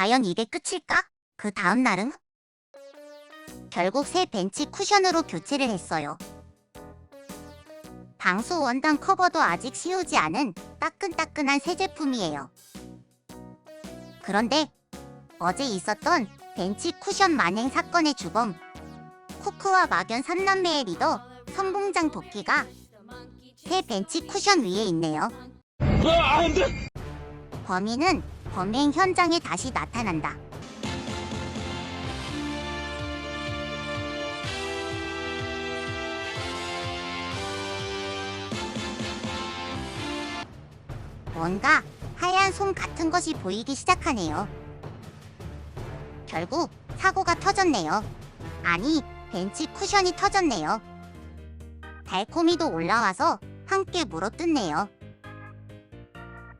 과연 이게 끝일까? 그 다음 날은? 결국 새 벤치 쿠션으로 교체를 했어요. 방수 원단 커버도 아직 씌우지 않은 따끈따끈한 새 제품이에요. 그런데 어제 있었던 벤치 쿠션 만행 사건의 주범 쿠크와 막연 삼남매의 리더 성공장 도끼가 새 벤치 쿠션 위에 있네요. 범인은 범행 현장에 다시 나타난다. 뭔가 하얀 솜 같은 것이 보이기 시작하네요. 결국 사고가 터졌네요. 아니, 벤치 쿠션이 터졌네요. 달코미도 올라와서 함께 물어뜯네요.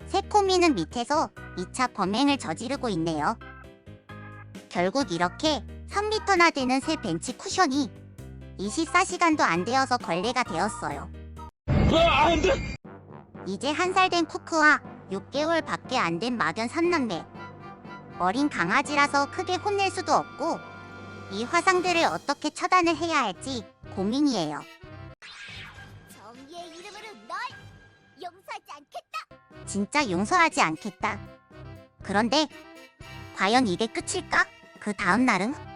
새코미는 밑에서 2차 범행을 저지르고 있네요. 결국 이렇게 3미터나 되는 새 벤치 쿠션이 24시간도 안 되어서 걸레가 되었어요. 이제 한 살 된 쿠크와 6개월 밖에 안 된 막연 삼남매. 어린 강아지라서 크게 혼낼 수도 없고 이 화상들을 어떻게 처단을 해야 할지 고민이에요. 정의의 이름으로 널 용서하지 않겠다. 진짜 용서하지 않겠다. 그런데 과연 이게 끝일까? 그 다음 날은?